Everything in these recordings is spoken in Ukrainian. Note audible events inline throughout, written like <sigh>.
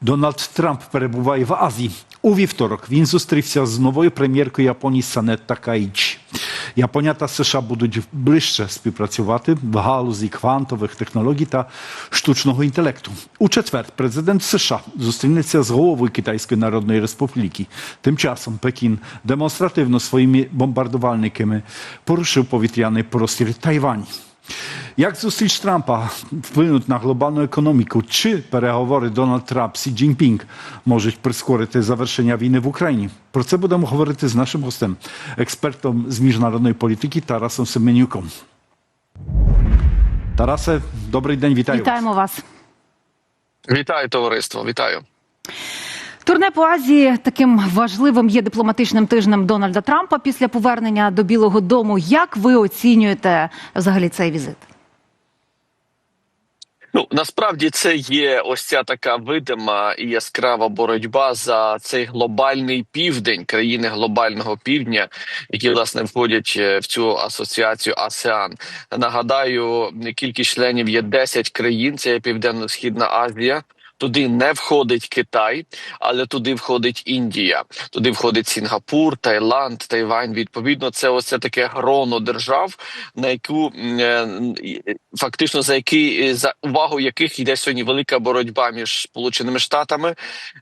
Дональд Трамп перебуває в Азії. У вівторок він зустрівся з новою прем'єркою Японії Санет Такаїчі. Японія та США будуть ближче співпрацювати в галузі квантових технологій та штучного інтелекту. У четвер президент США зустрінеться з головою Китайської Народної Республіки. Тим часом Пекін демонстративно своїми бомбардувальниками порушив повітряний простір Тайвані. Як зустріч Трампа вплинуть на глобальну економіку? Чи переговори Дональд Трамп Сі Цзіньпінг можуть прискорити завершення війни в Україні? Про це будемо говорити з нашим гостем, експертом з міжнародної політики Тарасом Семенюком. Тарасе, добрий день, вітаю. Вітаємо вас. Вітаю, товариство, вітаю. Турне по Азії таким важливим є дипломатичним тижнем Дональда Трампа після повернення до Білого Дому. Як ви оцінюєте взагалі цей візит? Ну насправді це є ось ця така видима і яскрава боротьба за цей глобальний південь країни глобального півдня, які власне входять е, в цю асоціацію АСЕАН. Нагадаю, кількість членів є 10 країн. Це є Південно-Східна Азія. Туди не входить Китай, але туди входить Індія, туди входить Сінгапур, Таїланд, Тайвань. Відповідно, це ось таке гроно держав, на яку е, фактично за який за увагу яких йде сьогодні велика боротьба між Сполученими Штатами,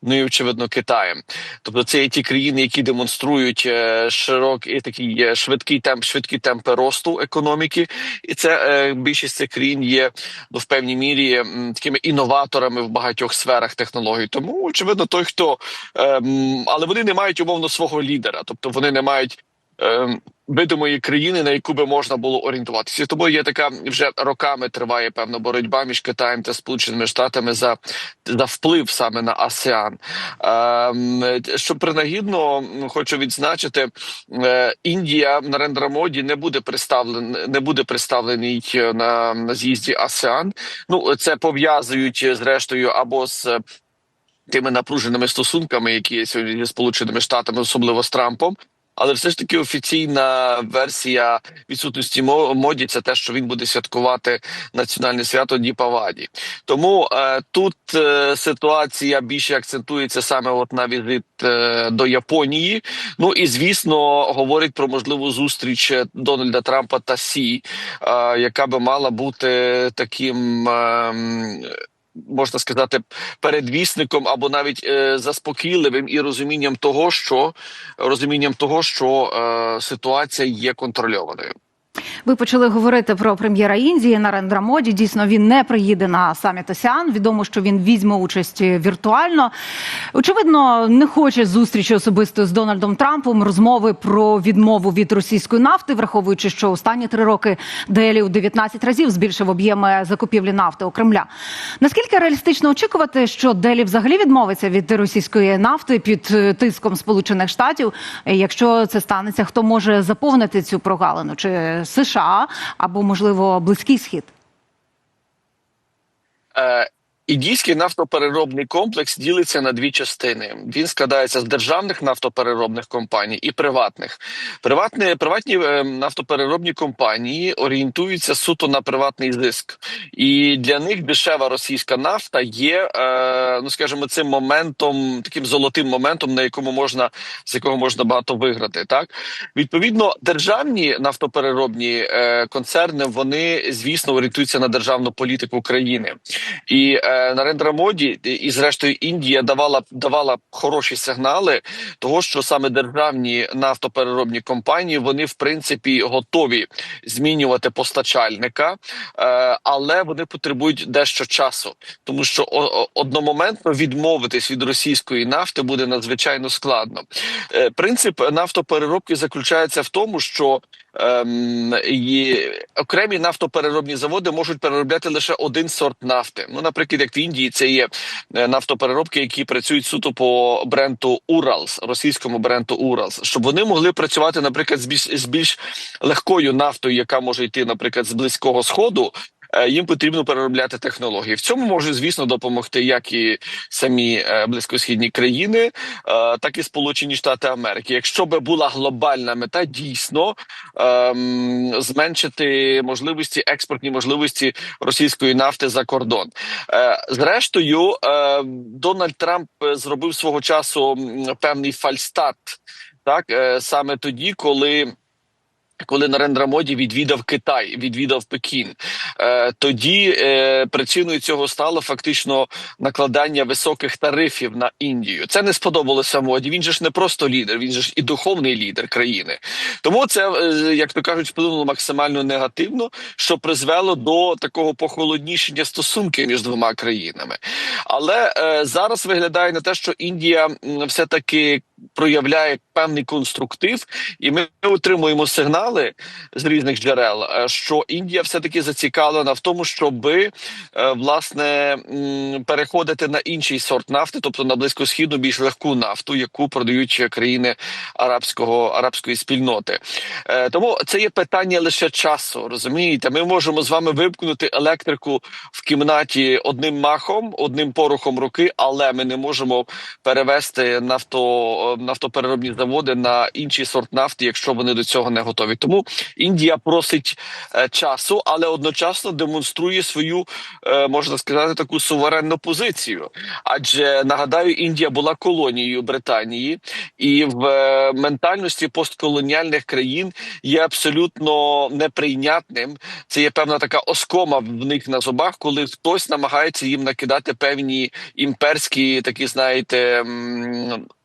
ну і очевидно Китаєм. Тобто, це є ті країни, які демонструють е, широкий такий е, швидкий темп, швидкі темпи росту економіки, і це більшість цих країн є ну в певній мірі такими інноваторами в багатьох сферах технологій. Тому очевидно, той, хто ем, але вони не мають умовно свого лідера, тобто вони не мають. Ем, Видимої країни, на яку би можна було орієнтуватися, тому є така вже роками триває певна боротьба між Китаєм та Сполученими Штатами за за вплив саме на АСЕАН. Ем, що принагідно хочу відзначити, е, Індія на Рендрамоді не буде представлен, не буде представлений на, на з'їзді АСЕАН. Ну це пов'язують зрештою або з тими напруженими стосунками, які є сьогодні зі сполученими штатами, особливо з Трампом. Але все ж таки офіційна версія відсутності мо- моді це те, що він буде святкувати національне свято Діпаваді. Тому е, тут е, ситуація більше акцентується саме от на візит е, до Японії. Ну і звісно, говорить про можливу зустріч Дональда Трампа та Сі, е, яка би мала бути таким. Е, Можна сказати, передвісником або навіть е, заспокійливим і розумінням того, що розумінням того, що е, ситуація є контрольованою. Ви почали говорити про прем'єра Індії Нарендра Моді. Дійсно, він не приїде на саміт ОСЯН. Відомо, що він візьме участь віртуально. Очевидно, не хоче зустрічі особисто з Дональдом Трампом. Розмови про відмову від російської нафти, враховуючи, що останні три роки Делі у 19 разів збільшив об'єми закупівлі нафти у Кремля. Наскільки реалістично очікувати, що Делі взагалі відмовиться від російської нафти під е, тиском Сполучених Штатів? Якщо це станеться, хто може заповнити цю прогалину? Чи США або можливо Близький Схід? Індійський нафтопереробний комплекс ділиться на дві частини. Він складається з державних нафтопереробних компаній і приватних. Приватні приватні е, нафтопереробні компанії орієнтуються суто на приватний зиск, і для них дешева російська нафта є, е, ну скажімо, цим моментом, таким золотим моментом, на якому можна з якого можна багато виграти. Так відповідно, державні нафтопереробні е, концерни вони звісно орієнтуються на державну політику країни і. Е, Нарендра Моді і, зрештою, Індія давала давала хороші сигнали того, що саме державні нафтопереробні компанії вони в принципі готові змінювати постачальника, е, але вони потребують дещо часу, тому що одномоментно відмовитись від російської нафти буде надзвичайно складно. Е, принцип нафтопереробки заключається в тому, що і окремі нафтопереробні заводи можуть переробляти лише один сорт нафти. Ну, наприклад, як в Індії, це є е, нафтопереробки, які працюють суто по бренду Уралс, російському бренду Уралс, щоб вони могли працювати, наприклад, з більш з більш легкою нафтою, яка може йти, наприклад, з близького сходу. Е, їм потрібно переробляти технології. В цьому може, звісно, допомогти як і самі е, близькосхідні країни, е, так і Сполучені Штати Америки. Якщо би була глобальна мета, дійсно ем, зменшити можливості експортні можливості російської нафти за кордон. Зрештою, Дональд Трамп зробив свого часу певний фальстарт, так саме тоді, коли. Коли Нарендра Моді відвідав Китай, відвідав Пекін, е, тоді е, причиною цього стало фактично накладання високих тарифів на Індію. Це не сподобалося моді. Він же ж не просто лідер, він же ж і духовний лідер країни. Тому це, е, як то кажуть, вплинуло максимально негативно, що призвело до такого похолоднішення стосунків між двома країнами. Але зараз виглядає на те, що Індія все таки проявляє певний конструктив, і ми отримуємо сигнали з різних джерел, е, що Індія все таки зацікавлена в тому, щоби е, власне переходити на інший сорт нафти, тобто на близькосхідну більш легку нафту, яку продають країни арабського арабської спільноти. Е, Тому це є питання лише часу. Розумієте, ми можемо з вами вимкнути електрику в кімнаті одним махом, одним порухом руки, але ми не можемо перевести нафто нафтопереробні заводи на інший сорт нафти, якщо вони до цього не готові. Тому Індія просить е, часу, але одночасно демонструє свою е, можна сказати таку суверенну позицію. Адже нагадаю, Індія була колонією Британії, і в е, ментальності постколоніальних країн є абсолютно неприйнятним. Це є певна така оскома в них на зубах, коли хтось намагається їм накидати певні імперські такі, знаєте,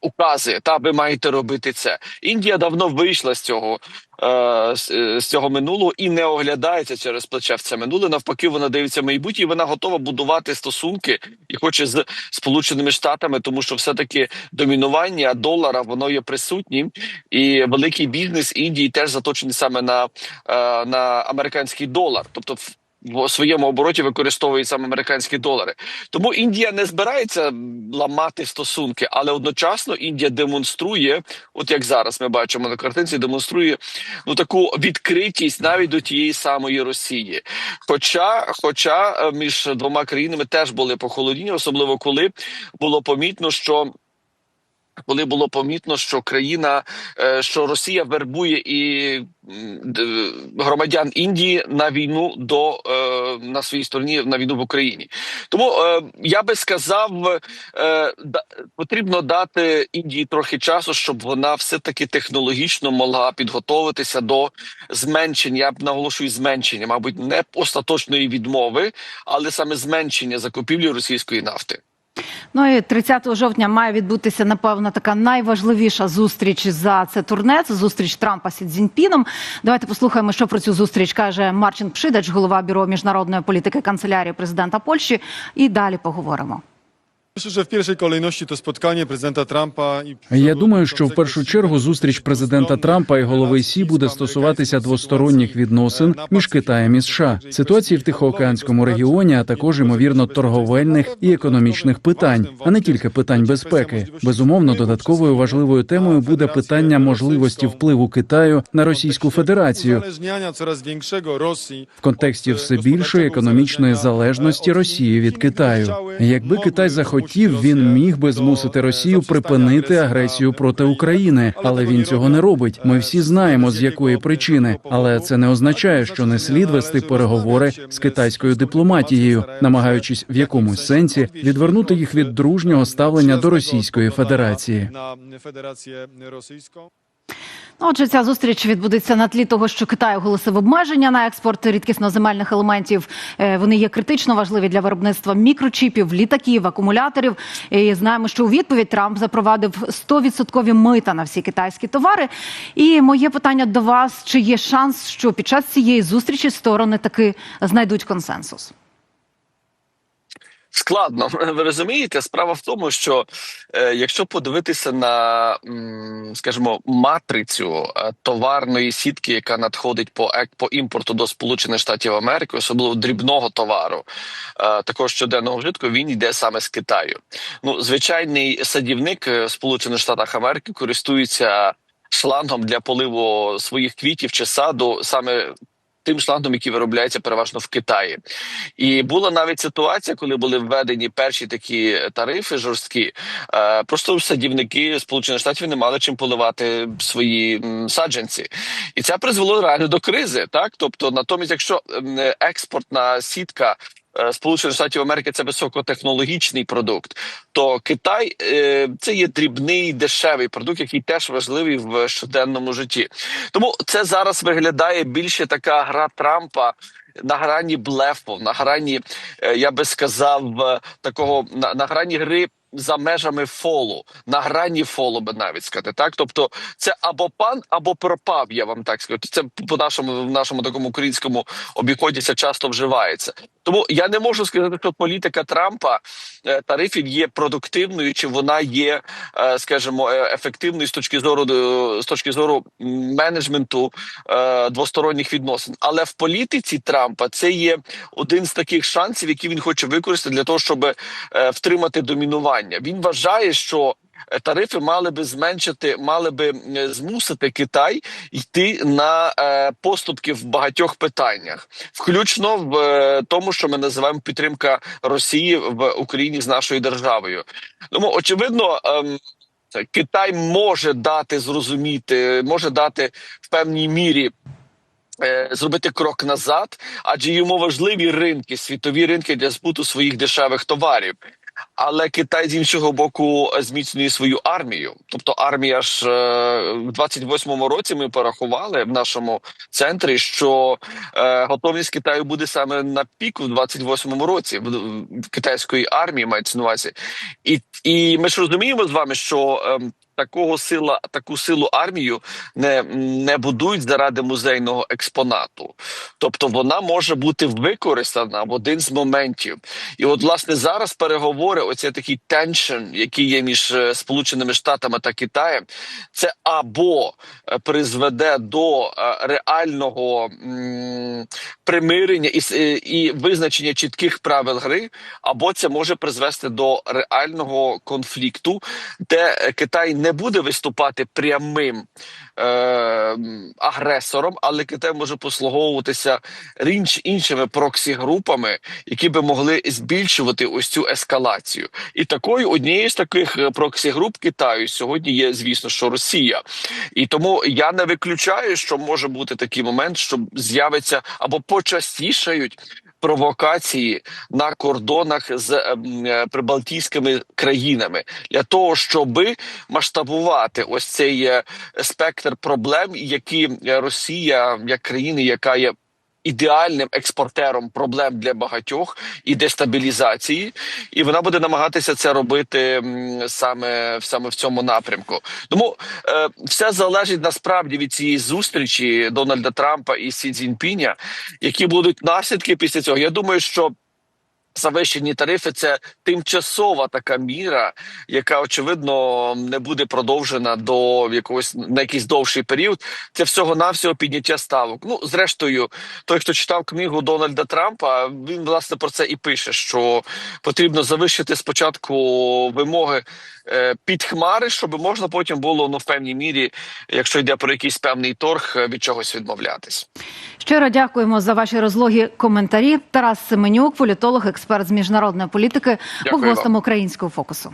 укази. Та ви маєте робити це. Індія давно вийшла з цього. е, З з цього минулого і не оглядається через плече в це минуле. Навпаки, вона дивиться в майбутнє. і Вона готова будувати стосунки і хоче з Сполученими Штатами, тому що все таки домінування долара воно є присутнім, і великий бізнес Індії теж заточений саме на, е, на американський долар, тобто в. Своєму обороті використовують саме американські долари, тому Індія не збирається ламати стосунки, але одночасно Індія демонструє, от як зараз ми бачимо на картинці, демонструє ну таку відкритість навіть до тієї самої Росії. Хоча, хоча е, між двома країнами теж були похолодіння, особливо коли було помітно, що. Коли було помітно, що країна, е, що Росія вербує і громадян Індії на війну до е, на своїй стороні на війну в Україні, тому е, я би сказав, потрібно дати Індії трохи часу, щоб вона все таки технологічно могла підготовитися до зменшення. Я б наголошую зменшення, мабуть, не остаточної відмови, але саме зменшення закупівлі російської нафти. Ну і 30 жовтня має відбутися напевно така найважливіша зустріч за це турне. Це зустріч Трампа з Цзіньпіном. Давайте послухаємо, що про цю зустріч каже Марчин Пшидач, голова бюро міжнародної політики канцелярії президента Польщі. І далі поговоримо. Że w pierwszej kolejności to spotkanie prezydenta Trumpa i Я думаю, що в першу чергу зустріч президента Трампа і голови СІ буде стосуватися двосторонніх відносин між Китаєм і США, ситуації в Тихоокеанському регіоні, а також ймовірно торговельних і економічних питань, а не тільки питань безпеки. Безумовно, додатковою важливою темою буде питання можливості впливу Китаю на Російську Федерацію в контексті все більшої економічної залежності Росії від Китаю. Якби Китай захотів, він міг би змусити Росію припинити агресію проти України, але він цього не робить. Ми всі знаємо з якої причини, але це не означає, що не слід вести переговори з китайською дипломатією, намагаючись в якомусь сенсі відвернути їх від дружнього ставлення до Російської Федерації. Отже, ця зустріч відбудеться на тлі того, що Китай оголосив обмеження на експорт рідкісноземельних елементів. Е, Вони є критично важливі для виробництва мікрочіпів, літаків, акумуляторів. І знаємо, що у відповідь Трамп запровадив 100% мита на всі китайські товари. І моє питання до вас: чи є шанс, що під час цієї зустрічі сторони таки знайдуть консенсус? Складно, <laughs> ви розумієте? Справа в тому, що е, якщо подивитися на, скажімо, матрицю е, товарної сітки, яка надходить по по імпорту до Сполучених Штатів Америки, особливо дрібного товару, е, такого щоденного вжитку, він йде саме з Китаю. Ну, звичайний садівник Сполучених Штатах Америки користується шлангом для поливу своїх квітів чи саду саме тим шлангом, який виробляється переважно в Китаї. І була навіть ситуація, коли були введені перші такі тарифи жорсткі. Е, просто садівники Сполучених Штатів не мали чим поливати свої саджанці, і це призвело реально до кризи. Так, тобто, натомість, якщо експортна сітка. Е, Сполучених Штатів Америки це високотехнологічний продукт. То Китай е, це є дрібний дешевий продукт, який теж важливий в щоденному житті. Тому це зараз виглядає більше така гра Трампа. На грані блефу, на грані, е, я би сказав, такого на, на грані гри за межами фолу, на грані фолу би навіть сказати. Так, тобто це або пан, або пропав. Я вам так скажу. Це по нашому в нашому такому українському обіході це часто вживається. Тому я не можу сказати, що політика Трампа е, тарифів є продуктивною, чи вона є, е, скажімо, е, ефективною з точки зору з точки зору менеджменту двосторонніх відносин. Але в політиці Трампа це є один з таких шансів, які він хоче використати для того, щоб втримати домінування. Він вважає, що тарифи мали би зменшити, мали би е, змусити Китай йти на е, поступки в багатьох питаннях, включно в е, тому, що ми називаємо підтримка Росії в Україні з нашою державою. Тому очевидно. ем, Китай може дати зрозуміти, може дати в певній мірі. е, Зробити крок назад, адже йому важливі ринки, світові ринки для збуту своїх дешевих товарів. Але Китай з іншого боку зміцнює свою армію. Тобто армія ж е, в 28-му році ми порахували в нашому центрі, що е, готовність Китаю буде саме на піку в 28-му році в, китайської армії мається на увазі. І, і ми ж розуміємо з вами, що ем, такого сила, таку силу армію не, не будують заради музейного експонату. Тобто вона може бути використана в один з моментів. І от, власне, зараз переговори, оцей такий теншн, який є між е, Сполученими Штатами та Китаєм, це або е, призведе до е, реального примирення і, і визначення чітких правил гри, або це може призвести до реального конфлікту, де Китай не буде виступати прямим е, агресором, але Китай може послуговуватися інш, іншими проксі-групами, які би могли збільшувати ось цю ескалацію. І такою однією з таких е, проксі-груп Китаю сьогодні є, звісно, що Росія. І тому я не виключаю, що може бути такий момент, що з'явиться або почастішають. Провокації на кордонах з ем, е, прибалтійськими країнами. Для того, щоби масштабувати ось цей е, спектр проблем, які Росія як країна, яка є ідеальним експортером проблем для багатьох і дестабілізації, і вона буде намагатися це робити саме саме в цьому напрямку. Тому е, все залежить насправді від цієї зустрічі Дональда Трампа і Сі Цзіньпіня, які будуть наслідки після цього. Я думаю, що. Завищені тарифи це тимчасова така міра, яка очевидно не буде продовжена до якогось на якийсь довший період. Це всього навсього підняття ставок. Ну зрештою, той, хто читав книгу Дональда Трампа, він власне про це і пише: що потрібно завищити спочатку вимоги е, під хмари, щоб можна потім було ну в певній мірі, якщо йде про якийсь певний торг, е, від чогось відмовлятись. Щиро дякуємо за ваші розлогі коментарі. Тарас Семенюк, політолог, експерт з міжнародної політики, був Дякую вам. українського фокусу.